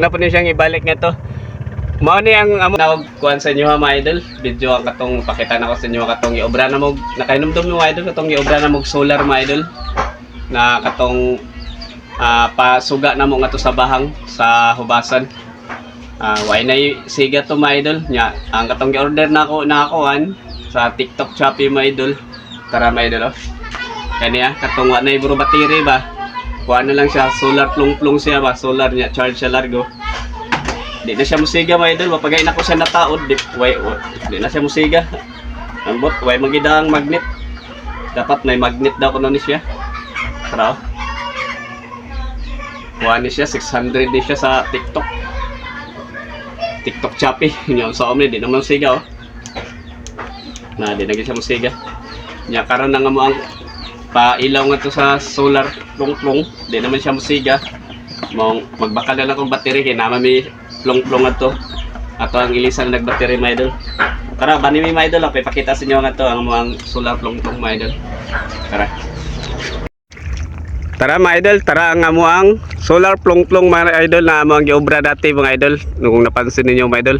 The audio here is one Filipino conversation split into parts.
na po niya siyang ibalik nga to. Mao ni ang amo nawag kuan sa inyo ha mga idol. Video ang katong pakita na ko sa inyo katong giobra na mo nakainomdom mo mga idol katong giobra na mo solar mga idol na katong ah, pasuga na mo nga to sa bahang sa hubasan. Ah, why na siga to mga idol nya ang katong gi-order na ako na akoan sa TikTok Shopee mga idol. Tara mga idol oh. Kaniya katong wa na iburo battery ba. Kuha na lang siya solar plung-plung siya ba solar niya charge siya largo. Di na siya musiga mga idol, mapagay na ko sa nataod, di, way, way, di na siya musiga. Ambot, way magida ang magnet. Dapat may magnet daw kuno ni siya. Tara. oh. Kuha ni siya, 600 ni siya sa TikTok. TikTok Shopee. Yun sa omni, di naman musiga oh. Na, di na siya musiga. Nya karon na nga mo ang pailaw nga to sa solar plong-plong, di naman siya musiga. Magbakal na lang kong battery kay naman may plong-plong ato. Ato ang ilisan na nagbattery mga idol. Tara, bani mi mga idol. Ipakita sa inyo nga to ang mga solar plong-plong mga idol. Tara. Tara mga idol, tara ang amo ang solar plong-plong mga idol na amo ang giobra dati mga idol kung napansin ninyo mga idol.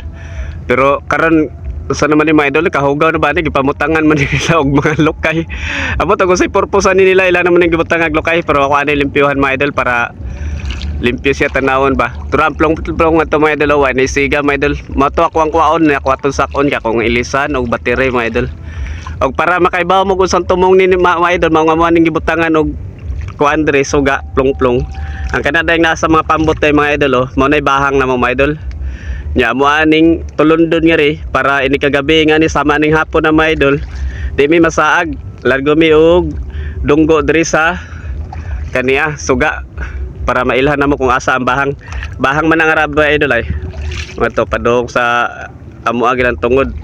Pero karon sa naman ni mga kahugaw na ba ni gipamutangan man nila og mga lokay. Amo to kung sa purpose ni nila ila naman ang gibutang og lokay pero ako ani limpyuhan mga idol para limpyo siya tanawon ba. Pero ang plong-plong nga to mga idol wa ni siga mga idol. Mato ako ang kuwaon na ako atong sakon ka kung ilisan og battery mga idol. Og para makaibaw mo kung tumong ni mga idol mga mga ning gibutangan og kuan dre suga plong-plong. Ang kanada nasa mga pambot mga idol oh, mao nay bahang na mo mga idol. Nya mo aning tulundon nga ri para ini kagabi nga ni sama ning hapon na mga idol. Di mi masaag largo mi og dunggo diri sa kaniya suga para mailhan namo kung asa ang bahang. Bahang man ang arab mga idol ay. Mga to padong sa amo agilan tungod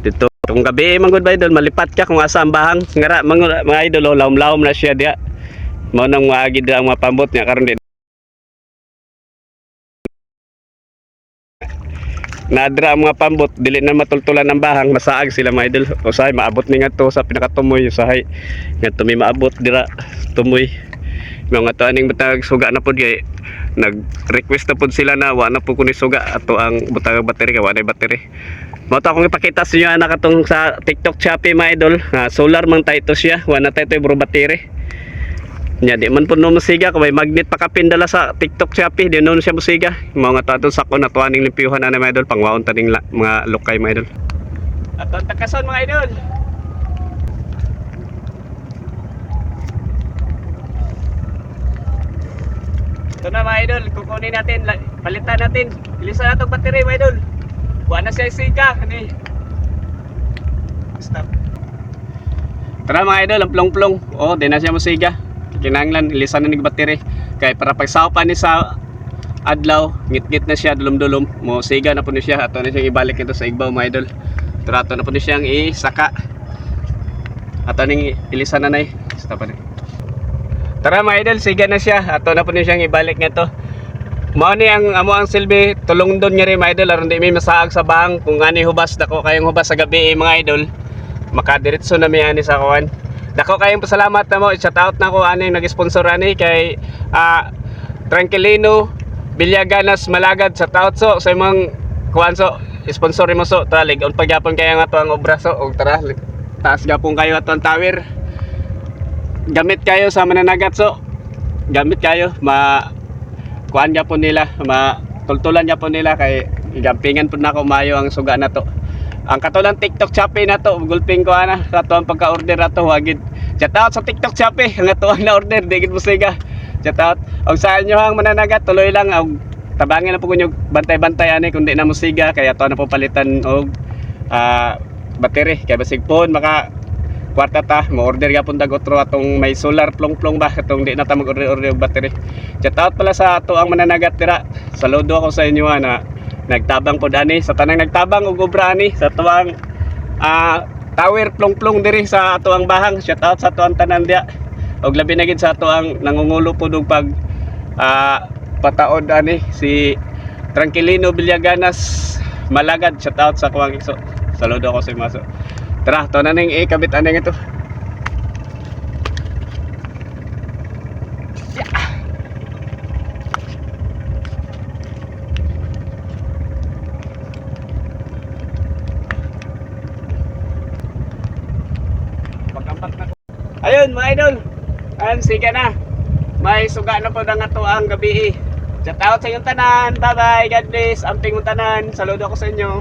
dito kung gabi man ba idol malipat ka kung asa ang bahang ngara mga, mga idol oh, lawom-lawom na siya diya mao nang maagi ang mga pambot niya karon din nadra ang mga pambot dili na matultulan ng bahang masaag sila mga idol. Usahay maabot ni nga to sa pinakatumoy. Usahay nga tumi maabot dira tumoy. Mga to aning butag suga na pud kay nag request na pud sila na wa na pud kuni suga. Ato ang butag battery kay wa na battery. Mo to akong ipakita sa inyo anak katong sa TikTok Shopee mga idol. Nga solar man tayo to siya wa na tayo to bro battery Nya di man po no musiga may magnet pa kapin dala sa TikTok Shopee di no siya musiga mga nga to sakon na tuaning limpyuhan na mga idol pangwaon taning la, mga lokay mga idol Aton takason mga idol Ito na mga idol, kukunin natin, palitan natin. Bilisan natin battery mga idol. Buwan na siya siga. Ani. Stop. Tara mga idol, ang plong-plong. Oh, di na siya musiga. Kinanglan, ilisan na ng battery. Kaya para pagsapan ni sa adlaw, ngit-ngit na siya, dulom-dulom. Mo siga na po niya siya. Ato na siya ibalik ito sa igbaw mga idol. Trato na po niya siyang isaka. Ato ning ilisan na nay. Stop na. Tara mga idol, siga na siya. Ato na po niya siyang ibalik nga to. Mao ni ang amo ang silbi tulong doon nga rin mga idol aron di may masaag sa bang kung ani hubas dako kayong hubas sa gabi eh, mga idol makadiretso na mi ani sa kuan dako kayong pasalamat na mo. Shout out na ko ani nag-sponsor ani kay ah Tranquilino Villaganas Malagad. Sa out so sa imong kuan so sponsor mo so talig on pagyapon kayo nga to ang obra so og tara taas gapon kayo ato ang tower. Gamit kayo sa mananagat so gamit kayo ma kuan niya po nila ma tultulan niya po nila kay igampingan po na ako mayo ang suga na to ang katulang TikTok Shopee na to gulping ko ana sa to ang pagka-order na to wagid. Shout out sa TikTok Shopee ang ato ang na-order digid mo siga. Shout out og sa inyo ang mananagat tuloy lang og tabangin na po kunyo bantay-bantay ani kundi na mo siga kaya to na po palitan og ah battery kay basig phone maka kwarta ta mo order gyapon dag otro atong may solar plong-plong ba atong di na ta mag-order order og battery. Shout out pala sa ato ang mananagat dira saludo ako sa inyo ha, na nagtabang po dani. Sa tanang nagtabang og obra ani sa tuang ah tower plong-plong diri sa ato ang bahang. Shout out sa ato ang tanan dia og labi na gid sa ato ang nangungulo po og pag ah pataod ani si Tranquilino Villaganas Malagad. Shout out sa kuwang iso. Saludo ako sa imaso. Tara, to na ning ikabit aneng ito. Ayun mga idol. Ayun, siga na. May suga na po na nga to ang gabi. Shout out sa inyong tanan. Bye bye. God bless. Amping tanan. Saludo ako sa inyo.